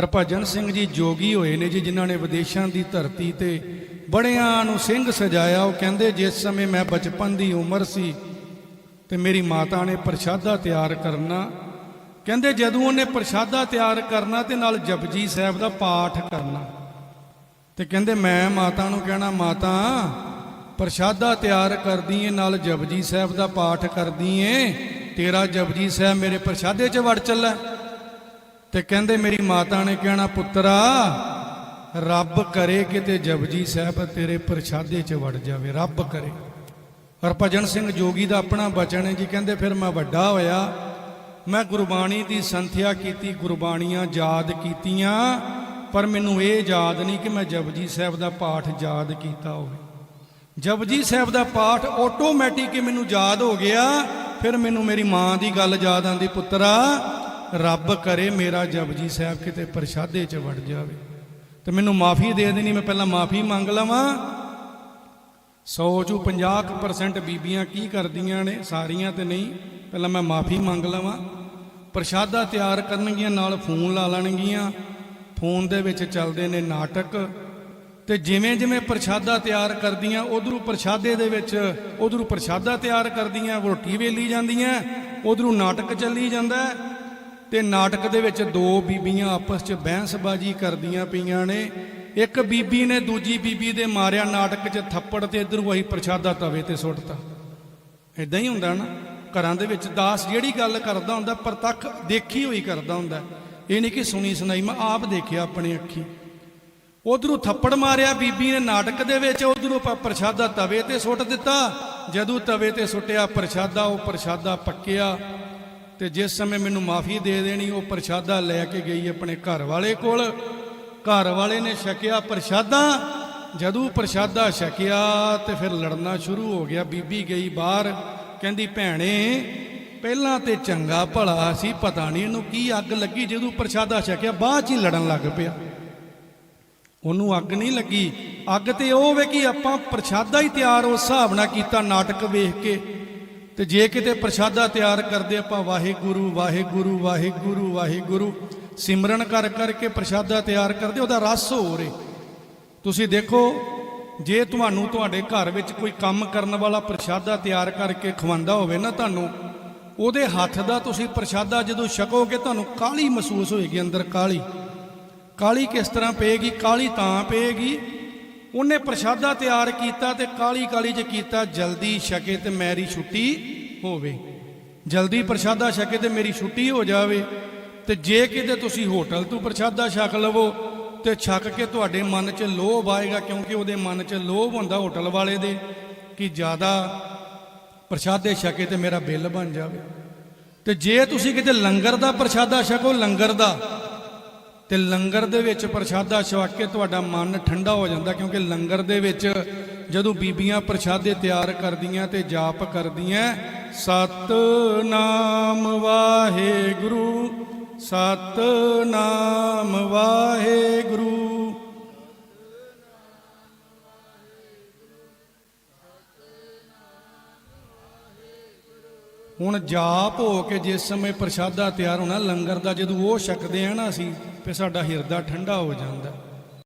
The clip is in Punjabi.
ਹਰਭਜਨ ਸਿੰਘ ਜੀ ਜੋਗੀ ਹੋਏ ਨੇ ਜੀ, ਜਿਨ੍ਹਾਂ ਨੇ ਵਿਦੇਸ਼ਾਂ ਦੀ ਧਰਤੀ ਤੇ ਬੜਿਆਂ ਨੂੰ ਸਿੰਘ ਸਜਾਇਆ। ਉਹ ਕਹਿੰਦੇ, ਜਿਸ ਸਮੇਂ ਮੈਂ ਬਚਪਨ ਦੀ ਉਮਰ ਸੀ ਤੇ ਮੇਰੀ ਮਾਤਾ ਨੇ ਪ੍ਰਸ਼ਾਦਾ ਤਿਆਰ ਕਰਨਾ। ਕਹਿੰਦੇ, ਜਦੋਂ ਉਹਨੇ ਪ੍ਰਸ਼ਾਦਾ ਤਿਆਰ ਕਰਨਾ ਤੇ ਨਾਲ ਜਪਜੀ ਸਾਹਿਬ ਦਾ ਪਾਠ ਕਰਨਾ। ਤੇ ਕਹਿੰਦੇ, ਮੈਂ ਮਾਤਾ ਨੂੰ ਕਹਿਣਾ, ਮਾਤਾ, ਪ੍ਰਸ਼ਾਦਾ ਤਿਆਰ ਕਰਦੀ ਏ, ਨਾਲ ਜਪਜੀ ਸਾਹਿਬ ਦਾ ਪਾਠ ਕਰਦੀ ਏ। ਤੇਰਾ ਜਪਜੀ ਸਾਹਿਬ ਮੇਰੇ ਪ੍ਰਸ਼ਾਦੇ 'ਚ ਵੜ ਚੱਲਾ। ਤੇ ਕਹਿੰਦੇ ਮੇਰੀ ਮਾਤਾ ਨੇ ਕਹਿਣਾ, ਪੁੱਤਰਾ, ਰੱਬ ਕਰੇ ਕਿਤੇ ਜਪਜੀ ਸਾਹਿਬ ਤੇਰੇ ਪ੍ਰਸ਼ਾਦੇ 'ਚ ਵੜ ਜਾਵੇ, ਰੱਬ ਕਰੇ। ਹਰਭਜਨ ਸਿੰਘ ਜੋਗੀ ਦਾ ਆਪਣਾ ਬਚਨ ਹੈ ਜੀ, ਕਹਿੰਦੇ ਫਿਰ ਮੈਂ ਵੱਡਾ ਹੋਇਆ, ਮੈਂ ਗੁਰਬਾਣੀ ਦੀ ਸੰਥਿਆ ਕੀਤੀ, ਗੁਰਬਾਣੀਆਂ ਯਾਦ ਕੀਤੀਆਂ, ਪਰ ਮੈਨੂੰ ਇਹ ਯਾਦ ਨਹੀਂ ਕਿ ਮੈਂ ਜਪਜੀ ਸਾਹਿਬ ਦਾ ਪਾਠ ਯਾਦ ਕੀਤਾ ਹੋਵੇ। ਜਪਜੀ ਸਾਹਿਬ ਦਾ ਪਾਠ ਆਟੋਮੈਟਿਕ ਮੈਨੂੰ ਯਾਦ ਹੋ ਗਿਆ, ਫਿਰ ਮੈਨੂੰ ਮੇਰੀ ਮਾਂ ਦੀ ਗੱਲ ਯਾਦ ਆਂਦੀ ਪੁੱਤਰਾ ਰੱਬ ਕਰੇ ਮੇਰਾ ਜਪਜੀ ਸਾਹਿਬ ਕਿਤੇ ਪ੍ਰਸ਼ਾਦੇ 'ਚ ਵੜ ਜਾਵੇ। ਤੇ ਮੈਨੂੰ ਮਾਫੀ ਦੇ ਦੇਣੀ, ਮੈਂ ਪਹਿਲਾਂ ਮਾਫੀ ਮੰਗ ਲਵਾਂ। 100 ਚੋਂ 50% ਬੀਬੀਆਂ ਕੀ ਕਰਦੀਆਂ ਨੇ? ਸਾਰੀਆਂ ਤੇ ਨਹੀਂ, ਪਹਿਲਾਂ ਮੈਂ ਮਾਫੀ ਮੰਗ ਲਵਾਂ। ਪ੍ਰਸ਼ਾਦਾ ਤਿਆਰ ਕਰਨਗੀਆਂ, ਨਾਲ ਫੋਨ ਲਾ ਲੈਣਗੀਆਂ। ਫੋਨ ਦੇ ਵਿੱਚ ਚੱਲਦੇ ਨੇ ਨਾਟਕ। ਤੇ ਜਿਵੇਂ ਜਿਵੇਂ ਪ੍ਰਸ਼ਾਦਾ ਤਿਆਰ ਕਰਦੀਆਂ, ਉਧਰੋਂ ਪ੍ਰਸ਼ਾਦੇ ਦੇ ਵਿੱਚ, ਉਧਰੋਂ ਪ੍ਰਸ਼ਾਦਾ ਤਿਆਰ ਕਰਦੀਆਂ, ਰੋਟੀ ਵੇਲੀ ਜਾਂਦੀਆਂ, ਉਧਰੋਂ ਨਾਟਕ ਚੱਲੀ ਜਾਂਦਾ। ਤੇ ਨਾਟਕ ਦੇ ਵਿੱਚ ਦੋ ਬੀਬੀਆਂ ਆਪਸ 'ਚ ਬਹਿਸਬਾਜ਼ੀ ਕਰਦੀਆਂ ਪਈਆਂ ਨੇ। ਇੱਕ ਬੀਬੀ ਨੇ ਦੂਜੀ ਬੀਬੀ ਦੇ ਮਾਰਿਆ ਨਾਟਕ 'ਚ ਥੱਪੜ ਤੇ ਇਧਰੋਂ ਉਹੀ ਪ੍ਰਸ਼ਾਦਾ ਤਵੇ ਤੇ ਸੁੱਟਤਾ। ਇਦਾਂ ਹੀ ਹੁੰਦਾ ਨਾ, ਘਰਾਂ ਦੇ ਵਿੱਚ ਦਾਸ ਜਿਹੜੀ ਗੱਲ ਕਰਦਾ ਹੁੰਦਾ, ਪ੍ਰਤੱਖ ਦੇਖੀ ਹੋਈ ਕਰਦਾ ਹੁੰਦਾ। ਇਹ ਨਹੀਂ ਕਿ ਸੁਣੀ ਸੁਣਾਈ, ਮੈਂ ਆਪ ਦੇਖਿਆ ਆਪਣੀ ਅੱਖੀ। ਉਧਰੋਂ ਥੱਪੜ ਮਾਰਿਆ ਬੀਬੀ ਨੇ ਨਾਟਕ ਦੇ ਵਿੱਚ, ਉਧਰੋਂ ਪ੍ਰਸ਼ਾਦਾ ਤਵੇ ਤੇ ਸੁੱਟ ਦਿੱਤਾ। ਜਦੋਂ ਤਵੇ ਤੇ ਸੁੱਟਿਆ, ਪ੍ਰਸ਼ਾਦਾ, ਉਹ ਪ੍ਰਸ਼ਾਦਾ ਪੱਕਿਆ। ਤੇ ਜਿਸ ਸਮੇਂ ਮੈਨੂੰ ਮਾਫੀ ਦੇ ਦੇਣੀ, ਉਹ ਪ੍ਰਸ਼ਾਦਾ ਲੈ ਕੇ ਗਈ ਆਪਣੇ ਘਰ ਵਾਲੇ ਕੋਲ। ਘਰ ਵਾਲੇ ਨੇ ਛਕਿਆ ਪ੍ਰਸ਼ਾਦਾ। ਜਦੋਂ ਪ੍ਰਸ਼ਾਦਾ ਛਕਿਆ, ਤੇ ਫਿਰ ਲੜਨਾ ਸ਼ੁਰੂ ਹੋ ਗਿਆ। ਬੀਬੀ ਗਈ ਬਾਹਰ, ਕਹਿੰਦੀ, ਭੈਣੇ, ਪਹਿਲਾਂ ਤੇ ਚੰਗਾ ਭਲਾ ਸੀ, ਪਤਾ ਨਹੀਂ ਇਹਨੂੰ ਕੀ ਅੱਗ ਲੱਗੀ ਜਦੋਂ ਪ੍ਰਸ਼ਾਦਾ ਛਕਿਆ, ਬਾਅਦ ਚ ਹੀ ਲੜਨ ਲੱਗ ਪਿਆ। ਉਹਨੂੰ ਅੱਗ ਨਹੀਂ ਲੱਗੀ। ਅੱਗ ਤੇ ਉਹ ਵੇ ਕਿ ਆਪਾਂ ਪ੍ਰਸ਼ਾਦਾ ਹੀ ਤਿਆਰ, ਉਸ ਹਿਸਾਬ ਨਾਲ ਕੀਤਾ ਨਾਟਕ ਵੇਖ ਕੇ। ਤੇ ਜੇ ਕਿਤੇ ਪ੍ਰਸ਼ਾਦਾ ਤਿਆਰ ਕਰਦੇ ਆਪਾਂ, ਵਾਹਿਗੁਰੂ ਵਾਹਿਗੁਰੂ ਵਾਹਿਗੁਰੂ ਵਾਹਿਗੁਰੂ, ਸਿਮਰਨ ਕਰ ਕਰਕੇ ਪ੍ਰਸ਼ਾਦਾ ਤਿਆਰ ਕਰਦੇ, ਉਹਦਾ ਰਸ ਹੋ ਰੇ ਤੁਸੀਂ ਦੇਖੋ, ਜੇ ਤੁਹਾਨੂੰ ਤੁਹਾਡੇ ਘਰ ਵਿੱਚ ਕੋਈ ਕੰਮ ਕਰਨ ਵਾਲਾ ਪ੍ਰਸ਼ਾਦਾ ਤਿਆਰ ਕਰਕੇ ਖਵਾਉਂਦਾ ਹੋਵੇ ਨਾ ਤੁਹਾਨੂੰ, ਉਹਦੇ ਹੱਥ ਦਾ ਤੁਸੀਂ ਪ੍ਰਸ਼ਾਦਾ ਜਦੋਂ ਛਕੋਗੇ, ਤੁਹਾਨੂੰ ਕਾਲੀ ਮਹਿਸੂਸ ਹੋਏਗੀ ਅੰਦਰ ਕਾਲੀ ਕਾਲੀ ਕਿਸ ਤਰ੍ਹਾਂ ਪਏਗੀ? ਕਾਲੀ ਤਾਂ ਪਏਗੀ ਉਹਨੇ ਪ੍ਰਸ਼ਾਦਾ ਤਿਆਰ ਕੀਤਾ ਤੇ ਕਾਲੀ ਕਾਲੀ ਚ ਕੀਤਾ, ਜਲਦੀ ਛਕੇ ਤੇ ਮੇਰੀ ਛੁੱਟੀ ਹੋਵੇ। ਜਲਦੀ ਪ੍ਰਸ਼ਾਦਾ ਛਕੇ ਤੇ ਮੇਰੀ ਛੁੱਟੀ ਹੋ ਜਾਵੇ। ਤੇ ਜੇ ਕਿਤੇ ਤੁਸੀਂ ਹੋਟਲ ਤੋਂ ਪ੍ਰਸ਼ਾਦਾ ਛਕ ਲਵੋ, ਤੇ ਛਕ ਕੇ ਤੁਹਾਡੇ ਮਨ 'ਚ ਲੋਭ ਆਏਗਾ, ਕਿਉਂਕਿ ਉਹਦੇ ਮਨ 'ਚ ਲੋਭ ਹੁੰਦਾ ਹੋਟਲ ਵਾਲੇ ਦੇ, ਕਿ ਜ਼ਿਆਦਾ ਪ੍ਰਸ਼ਾਦੇ ਛਕੇ ਤੇ ਮੇਰਾ ਬਿੱਲ ਬਣ ਜਾਵੇ। ਤੇ ਜੇ ਤੁਸੀਂ ਕਿਤੇ ਲੰਗਰ ਦਾ ਪ੍ਰਸ਼ਾਦਾ ਛਕੋ, ਲੰਗਰ ਦਾ ਤੇ ਲੰਗਰ ਦੇ ਵਿੱਚ ਪ੍ਰਸ਼ਾਦਾ ਛਕ ਕੇ ਤੁਹਾਡਾ ਮਨ ਠੰਡਾ ਹੋ ਜਾਂਦਾ ਕਿਉਂਕਿ ਲੰਗਰ ਦੇ ਵਿੱਚ ਜਦੋਂ ਬੀਬੀਆਂ ਪ੍ਰਸ਼ਾਦੇ ਤਿਆਰ ਕਰਦੀਆਂ ਤੇ ਜਾਪ ਕਰਦੀਆਂ, ਸਤਨਾਮ ਵਾਹਿਗੁਰੂ ਸਤਨਾਮ ਵਾਹਿਗੁਰੂ। ਹੁਣ ਜਾਪ ਹੋ ਕੇ ਜਿਸ ਸਮੇਂ ਪ੍ਰਸ਼ਾਦਾ ਤਿਆਰ ਹੋਣਾ, ਲੰਗਰ ਦਾ ਜਦੋਂ ਉਹ ਛਕਦੇ ਆ ਨਾ ਅਸੀਂ ਤੇ ਸਾਡਾ ਹਿਰਦਾ ਠੰਡਾ ਹੋ ਜਾਂਦਾ।